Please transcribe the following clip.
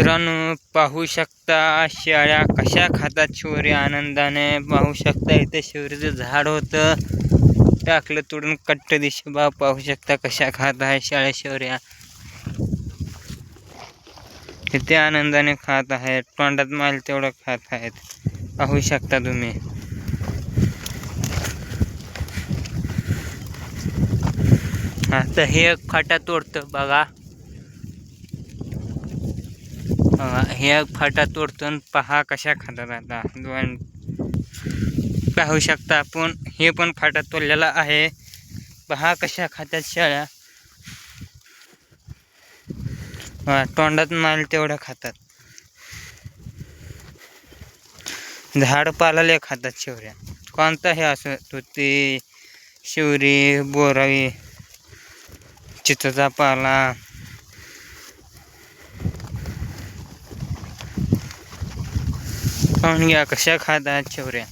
मित्रांनो पाहू शकता शेळ्या कशा खातात. शिवरी आनंदाने पाहू शकता. इथे शिवरीचं झाड होतं. टाकलं तोडून कट्ट दिशे बा पाहू शकता कशा खात आहे शेळ्या शिवऱ्या किती आनंदाने खात आहेत. तोंडात माल तेवढं खात आहेत. पाहू शकता तुम्ही. आता हे एक तोडतं बघा. ह्या हे फाटा तोडतून पहा कशा खातात आता. दोन. पाहू शकता आपण हे पण फाटा तोडलेला आहे. पहा कशा खातात शेळ्या. तोंडात माल तेवढं खातात. झाड पालाले खातात शिवऱ्या. कोणताही असं तुती शिवरी बोरावी चिताचा पाला. पाहून घ्या कशा खात आहेत छोऱ्या